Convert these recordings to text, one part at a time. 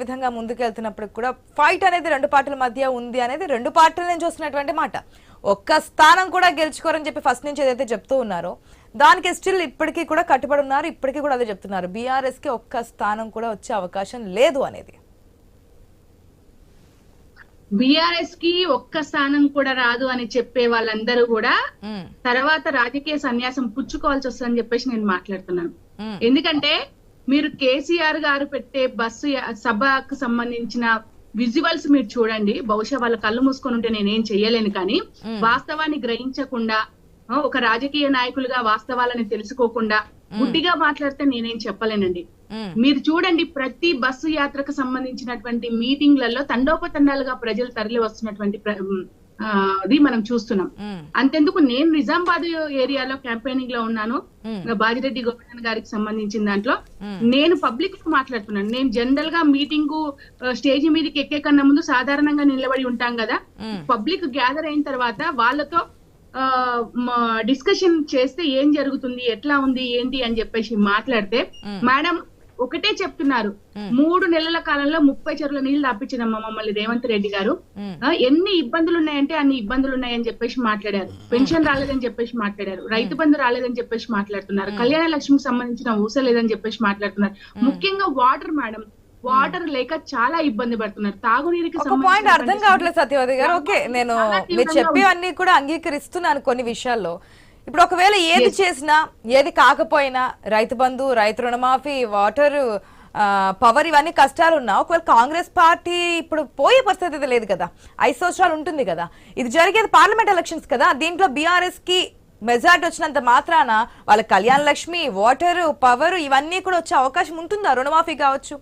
విధంగా ముందుకెళ్తున్నప్పుడు కూడా ఫైట్ అనేది రెండు పార్టీల మధ్య ఉంది అనేది రెండు పార్టీల నుంచి వస్తున్నటువంటి మాట. ఒక్క స్థానం కూడా గెలుచుకోరని చెప్పి ఫస్ట్ నుంచి ఏదైతే చెప్తూ ఉన్నారో దానికి స్టిల్ ఇప్పటికీ కూడా కట్టుబడి ఉన్నారు ఇప్పటికీ కూడా అదే చెప్తున్నారు. బీఆర్ఎస్కి ఒక్క స్థానం కూడా వచ్చే అవకాశం లేదు అనేది. బీఆర్ఎస్కి ఒక్క స్థానం కూడా రాదు అని చెప్పే వాళ్ళందరూ కూడా తర్వాత రాజకీయ సన్యాసం పుచ్చుకోవాల్సి వస్తుందని చెప్పేసి నేను మాట్లాడుతున్నాను. ఎందుకంటే మీరు కేసీఆర్ గారు పెట్టే బస్సు సభకు సంబంధించిన విజువల్స్ మీరు చూడండి. బహుశా వాళ్ళ కళ్ళు మూసుకొని ఉంటే నేనేం చెయ్యలేను కానీ. వాస్తవాన్ని గ్రహించకుండా ఒక రాజకీయ నాయకులుగా వాస్తవాలని తెలుసుకోకుండా గుడ్డిగా మాట్లాడితే నేనేం చెప్పలేనండి. మీరు చూడండి ప్రతి బస్సు యాత్రకు సంబంధించినటువంటి మీటింగ్లలో తండోపతండాలుగా ప్రజలు తరలి వస్తున్నటువంటి అది మనం చూస్తున్నాం. అంతెందుకు నేను నిజామాబాద్ ఏరియాలో క్యాంపెయినింగ్లో ఉన్నాను. బాజిరెడ్డి గోవర్ధన్ గారికి సంబంధించిన దాంట్లో. నేను పబ్లిక్తో మాట్లాడుతున్నాను. నేను జనరల్గా మీటింగ్ స్టేజ్ మీదకి ఎక్కే కన్నా ముందు సాధారణంగా నిలబడి ఉంటాం కదా. పబ్లిక్ గ్యాదర్ అయిన తర్వాత వాళ్ళతో డిస్కషన్ చేస్తే ఏం జరుగుతుంది ఎట్లా ఉంది ఏంటి అని చెప్పేసి మాట్లాడితే. మేడం ఒకటే చెప్తున్నారు. మూడు నెలల కాలంలో ముప్పై చెరువుల నీళ్ళు తప్పించినమ్మ మమ్మల్ని రేవంత్ రెడ్డి గారు. ఎన్ని ఇబ్బందులు ఉన్నాయంటే అన్ని ఇబ్బందులు ఉన్నాయని చెప్పేసి మాట్లాడారు. పెన్షన్ రాలేదని చెప్పేసి మాట్లాడారు. రైతు బంధు రాలేదని చెప్పేసి మాట్లాడుతున్నారు. కళ్యాణ లక్ష్మికి సంబంధించిన ఊస లేదని చెప్పేసి మాట్లాడుతున్నారు. ముఖ్యంగా వాటర్ మేడం వాటర్ లేక చాలా ఇబ్బంది పడుతున్నారు. తాగునీరుకి పాయింట్ అర్థం కావట్లేదు సత్యవతి గారు. ఓకే నేను మీరు చెప్పేవన్నీ కూడా అంగీకరిస్తున్నాను కొన్ని విషయాల్లో. ఇప్పుడు ఒకవేళ ఏది చేసినా ఏది కాకపోయినా రైతు బంధు రైతు రుణమాఫీ వాటర్ పవర్ ఇవన్నీ కష్టాలు ఉన్నా ఒకవేళ కాంగ్రెస్ పార్టీ ఇప్పుడు పోయే పరిస్థితి లేదు కదా. ఐదు సంవత్సరాలు ఉంటుంది కదా. ఇది జరిగేది పార్లమెంట్ ఎలక్షన్స్ కదా. దీంట్లో బీఆర్ఎస్కి మెజార్టీ వచ్చినంత మాత్రాన వాళ్ళ కళ్యాణ లక్ష్మి వాటర్ పవర్ ఇవన్నీ కూడా వచ్చే అవకాశం ఉంటుందా? రుణమాఫీ కావచ్చు.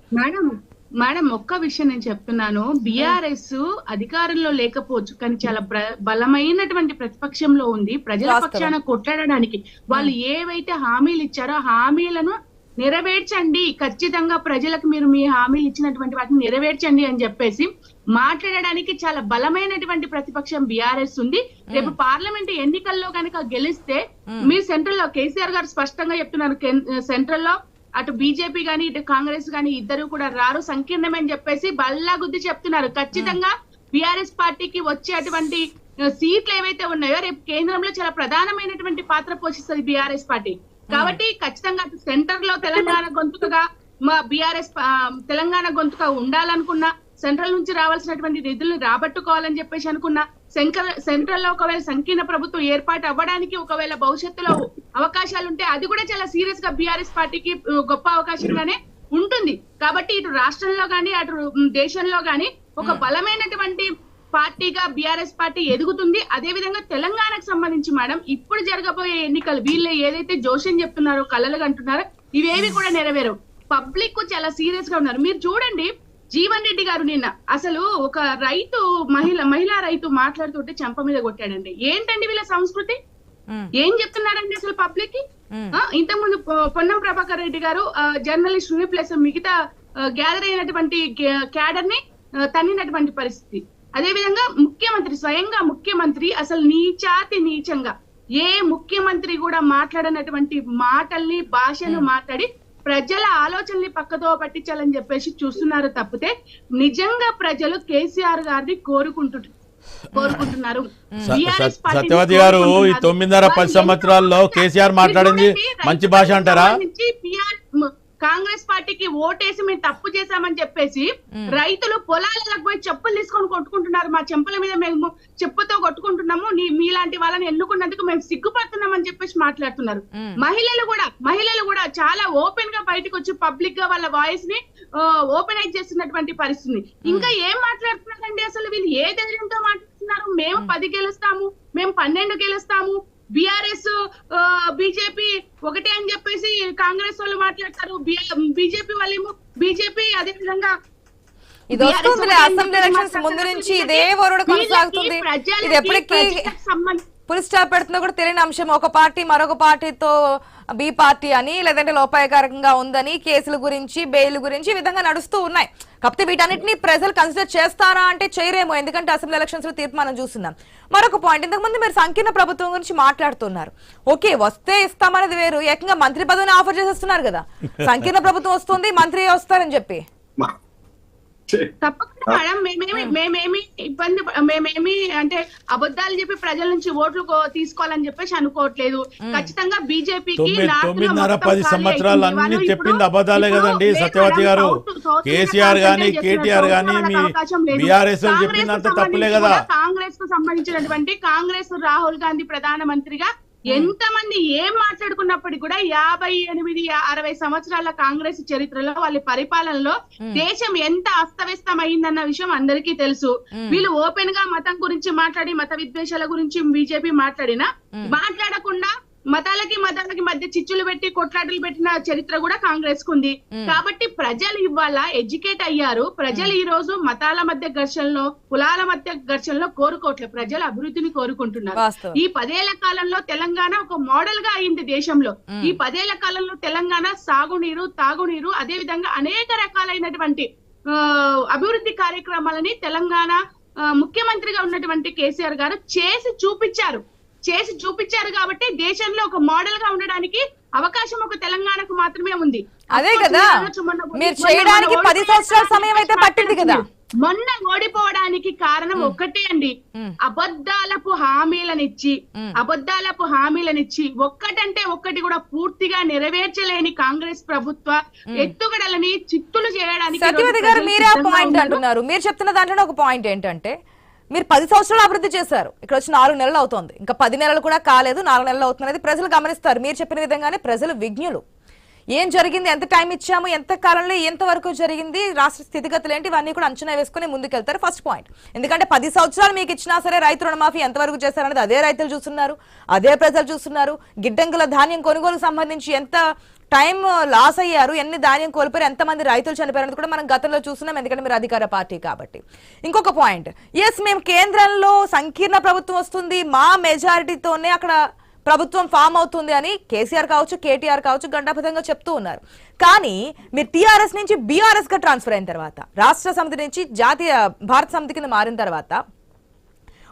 మేడం ఒక్క విషయం నేను చెప్తున్నాను. బిఆర్ఎస్ అధికారంలో లేకపోవచ్చు కానీ చాలా బలమైనటువంటి ప్రతిపక్షంలో ఉంది. ప్రజల. పక్షాన కొట్లాడడానికి వాళ్ళు ఏవైతే హామీలు ఇచ్చారో హామీలను నెరవేర్చండి. ఖచ్చితంగా ప్రజలకు మీరు మీ హామీలు ఇచ్చినటువంటి వాటిని నెరవేర్చండి అని చెప్పేసి మాట్లాడడానికి చాలా బలమైనటువంటి ప్రతిపక్షం బిఆర్ఎస్ ఉంది. రేపు పార్లమెంట్ ఎన్నికల్లో కనుక గెలిస్తే మీ సెంట్రల్లో కేసీఆర్ గారు స్పష్టంగా చెప్తున్నారు సెంట్రల్లో అటు బీజేపీ కానీ ఇటు కాంగ్రెస్ కానీ ఇద్దరు కూడా రారు సంకీర్ణమని చెప్పేసి బల్లా గుద్ది చెప్తున్నారు. ఖచ్చితంగా బీఆర్ఎస్ పార్టీకి వచ్చేటువంటి సీట్లు ఏవైతే ఉన్నాయో రేపు కేంద్రంలో చాలా ప్రధానమైనటువంటి పాత్ర పోషిస్తుంది బీఆర్ఎస్ పార్టీ. కాబట్టి ఖచ్చితంగా సెంటర్లో తెలంగాణ గొంతుకగా మా బీఆర్ఎస్ తెలంగాణ గొంతుగా ఉండాలనుకున్నా సెంట్రల్ నుంచి రావాల్సినటువంటి నిధులను రాబట్టుకోవాలని చెప్పేసి అనుకున్నా సెంట్రల్ సెంట్రల్లో ఒకవేళ సంకీర్ణ ప్రభుత్వం ఏర్పాటు అవ్వడానికి ఒకవేళ భవిష్యత్తులో అవకాశాలు ఉంటే అది కూడా చాలా సీరియస్గా బీఆర్ఎస్ పార్టీకి గొప్ప అవకాశంగానే ఉంటుంది. కాబట్టి ఇటు రాష్ట్రంలో గాని అటు దేశంలో గాని ఒక బలమైనటువంటి పార్టీగా బీఆర్ఎస్ పార్టీ ఎదుగుతుంది. అదే విధంగా తెలంగాణకు సంబంధించి మేడం ఇప్పుడు జరగబోయే ఎన్నికలు వీళ్ళు ఏదైతే జోషన్ చెప్తున్నారో కలలు అంటున్నారో ఇవేవి కూడా నెరవేరవు. పబ్లిక్ చాలా సీరియస్గా ఉన్నారు. మీరు చూడండి జీవన్ రెడ్డి గారు నిన్న అసలు ఒక రైతు మహిళ మహిళా రైతు మాట్లాడుతుంటే చెంప మీద కొట్టాడండి. ఏంటండి వీళ్ళ సంస్కృతి? ఏం చెప్తున్నారండి అసలు పబ్లిక్కి? ఇంతకుముందు పొన్నం ప్రభాకర్ రెడ్డి గారు జర్నలిస్ట్ ప్లస్ మిగతా గ్యాదర్ అయినటువంటి క్యాడర్ని తన్నినటువంటి పరిస్థితి. అదే విధంగా ముఖ్యమంత్రి స్వయంగా ముఖ్యమంత్రి అసలు నీచాతి నీచంగా ఏ ముఖ్యమంత్రి కూడా మాట్లాడనటువంటి మాటల్ని భాషను మాట్లాడి ప్రజల ఆలోచనల్ని పక్కతో పట్టించాలని చెప్పేసి చూస్తున్నారు తప్పితే నిజంగా ప్రజలు కేసీఆర్ గారిని కోరుకుంటు కోరుకుంటున్నారు. సత్యవతి గారు ఈ. తొమ్మిదిన్నర పది సంవత్సరాల్లో కేసీఆర్ మాట్లాడింది మంచి భాష అంటారా సంబంధించి PR మ- కాంగ్రెస్ పార్టీకి ఓటేసి మేము తప్పు చేశామని చెప్పేసి రైతులు పొలాలకు పోయి చెప్పులు తీసుకొని కొట్టుకుంటున్నారు. మా చెంపల మీద మేము చెప్పుతో కొట్టుకుంటున్నాము. నీ మీలాంటి వాళ్ళని ఎన్నుకున్నందుకు మేము సిగ్గుపడుతున్నామని చెప్పేసి మాట్లాడుతున్నారు. మహిళలు కూడా మహిళలు కూడా చాలా ఓపెన్గా బయటకు వచ్చి పబ్లిక్గా వాళ్ళ వాయిస్ని ఓపెనైజ్ చేస్తున్నటువంటి పరిస్థితి. ఇంకా ఏం మాట్లాడుతున్నారండి అసలు వీళ్ళు? ఏ ధైర్యంతో మాట్లాడుతున్నారు? మేము. పది గెలుస్తాము మేము పన్నెండు గెలుస్తాము బీఆర్ఎస్ బీజేపీ ఒకటే అని చెప్పేసి కాంగ్రెస్ వాళ్ళు మాట్లాడతారు. బీజేపీ వాళ్ళేమో బీజేపీ అదే విధంగా ఇది వస్తుందిలే అసెంబ్లీ ఎలక్షన్స్ ముందు నుంచి ఇదే వరుడు కొనసాగుతుంది. ఇది ఎప్పటికీ పులి స్టాప్ పెడుతుందో కూడా తెలియని అంశం. ఒక పార్టీ మరొక పార్టీతో బి పార్టీ అని లేదంటే లోపాయకారకంగా ఉందని కేసుల గురించి బెయిల్ గురించి ఈ విధంగా నడుస్తూ ఉన్నాయి. కాకపోతే వీటన్నిటిని ప్రజలు కన్సిడర్ చేస్తారా అంటే చేయరేమో ఎందుకంటే అసెంబ్లీ ఎలక్షన్స్లో తీర్పు మనం చూస్తున్నాం. మరొక పాయింట్ ఇంతకు ముందు మీరు సంకీర్ణ ప్రభుత్వం గురించి మాట్లాడుతున్నారు. ఓకే వస్తే ఇస్తామనేది వేరు. ఏకంగా మంత్రి పదవిని ఆఫర్ చేసేస్తున్నారు కదా. సంకీర్ణ ప్రభుత్వం వస్తుంది మంత్రి వస్తారని చెప్పి. తప్పకుండా మేడం. మేమేమి మేమేమి ఇబ్బంది మేమేమి అంటే అబద్ధాలు చెప్పి ప్రజల నుంచి ఓట్లు కో- తీసుకోవాలని చెప్పేసి అనుకోవట్లేదు. ఖచ్చితంగా బీజేపీకి తొమ్మిది తొమ్మిదిన్నర పది సంవత్సరాలు అన్ని చెప్పింది అబద్ధాలే కదండి సత్యవతి గారు. కేసీఆర్ గాని కేటీఆర్ గాని మీ బీఆర్ఎస్ చెప్పిందంత తప్పులే కదా. కాంగ్రెస్కు సంబంధించినటువంటి కాంగ్రెస్ రాహుల్ గాంధీ ప్రధానమంత్రిగా ఎంత మంది ఏం మాట్లాడుకున్నప్పటికీ కూడా యాభై ఎనిమిది అరవై సంవత్సరాల కాంగ్రెస్ చరిత్రలో వాళ్ళ పరిపాలనలో దేశం ఎంత అస్తవ్యస్తం అయిందన్న విషయం అందరికీ తెలుసు. వీళ్ళు ఓపెన్గా మతం గురించి మాట్లాడి మత విద్వేషాల గురించి బీజేపీ మాట్లాడినా మాట్లాడకుండా మతాలకి మతాలకి మధ్య చిచ్చులు పెట్టి కొట్లాటలు పెట్టిన చరిత్ర కూడా కాంగ్రెస్కు ఉంది కాబట్టి ప్రజలు ఇవాళ ఎడ్యుకేట్ అయ్యారు. ప్రజలు ఈ రోజు మతాల మధ్య ఘర్షణలో కులాల మధ్య ఘర్షణలో కోరుకోవట్లేదు ప్రజలు అభివృద్ధిని కోరుకుంటున్నారు. ఈ పదేళ్ళ కాలంలో తెలంగాణ ఒక మోడల్గా అయింది దేశంలో. ఈ పదేళ్ళ కాలంలో తెలంగాణ సాగునీరు తాగునీరు అదే విధంగా అనేక రకాలైనటువంటి అభివృద్ధి కార్యక్రమాలని తెలంగాణ ముఖ్యమంత్రిగా ఉన్నటువంటి కేసీఆర్ గారు చేసి చూపించారు. చేసి చూపించారు కాబట్టి దేశంలో ఒక మోడల్గా ఉండడానికి అవకాశం ఒక తెలంగాణకు మాత్రమే ఉంది అదే కదా. మీరు చేయడానికి పది సంవత్సరాల సమయం అయితే పట్టింది కదా. మొన్న ఓడిపోవడానికి కారణం ఒక్కటే అండి. అబద్ధాలపు హామీలనిచ్చి. అబద్ధాలపు హామీలనిచ్చి ఒక్కటంటే ఒక్కటి కూడా పూర్తిగా నెరవేర్చలేని కాంగ్రెస్ ప్రభుత్వ ఎత్తుగడలని చిత్తులు చేయడానికి గారు మీరే పాయింట్. అంటున్నారు మీరు చెప్తున్న దాంట్లో ఒక పాయింట్ ఏంటంటే మీరు పది సంవత్సరాలు అభివృద్ధి చేశారు. ఇక్కడ వచ్చి నాలుగు నెలలు అవుతోంది. ఇంకా పది నెలలు కూడా కాలేదు నాలుగు నెలలు అవుతుంది అనేది ప్రజలు గమనిస్తారు. మీరు చెప్పిన విధంగానే ప్రజలు విజ్ఞులు. ఏం జరిగింది? ఎంత టైం ఇచ్చాము? ఎంత కాలంలో ఎంత వరకు జరిగింది? రాష్ట్ర స్థితిగతులు ఏంటి? ఇవన్నీ కూడా అంచనా వేసుకుని ముందుకెళ్తారు. ఫస్ట్ పాయింట్ ఎందుకంటే పది సంవత్సరాలు మీకు ఇచ్చినా సరే రైతు రుణమాఫీ ఎంతవరకు చేశారనేది అదే రైతులు చూస్తున్నారు. అదే ప్రజలు చూస్తున్నారు. గిడ్డంగుల ధాన్యం కొనుగోలు సంబంధించి ఎంత టైం లాస్ అయ్యారు ఎన్ని ధాన్యం కోల్పోయారు ఎంతమంది రైతులు చనిపోయారని కూడా మనం గతంలో చూస్తున్నాం ఎందుకంటే మీరు అధికార పార్టీ కాబట్టి. ఇంకొక పాయింట్ ఎస్ మేము కేంద్రంలో సంకీర్ణ ప్రభుత్వం వస్తుంది మా మెజారిటీతోనే అక్కడ ప్రభుత్వం ఫామ్ అవుతుంది అని కేసీఆర్ కావచ్చు కేటీఆర్ కావచ్చు గంటాపథంగా చెప్తూ ఉన్నారు. కానీ మీరు టీఆర్ఎస్ నుంచి బీఆర్ఎస్గా ట్రాన్స్ఫర్ అయిన తర్వాత రాష్ట్ర సమితి నుంచి జాతీయ భారత సమితి కింద మారిన తర్వాత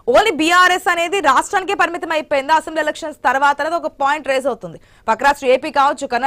ఓన్లీ బీఆర్ఎస్ అనేది రాష్ట్రానికే పరిమితం అయిపోయింది అసెంబ్లీ ఎలక్షన్స్ తర్వాత అనేది ఒక పాయింట్ రేస్ అవుతుంది. పక్క రాష్ట్రం ఏపీ కావచ్చు కర్ణాటక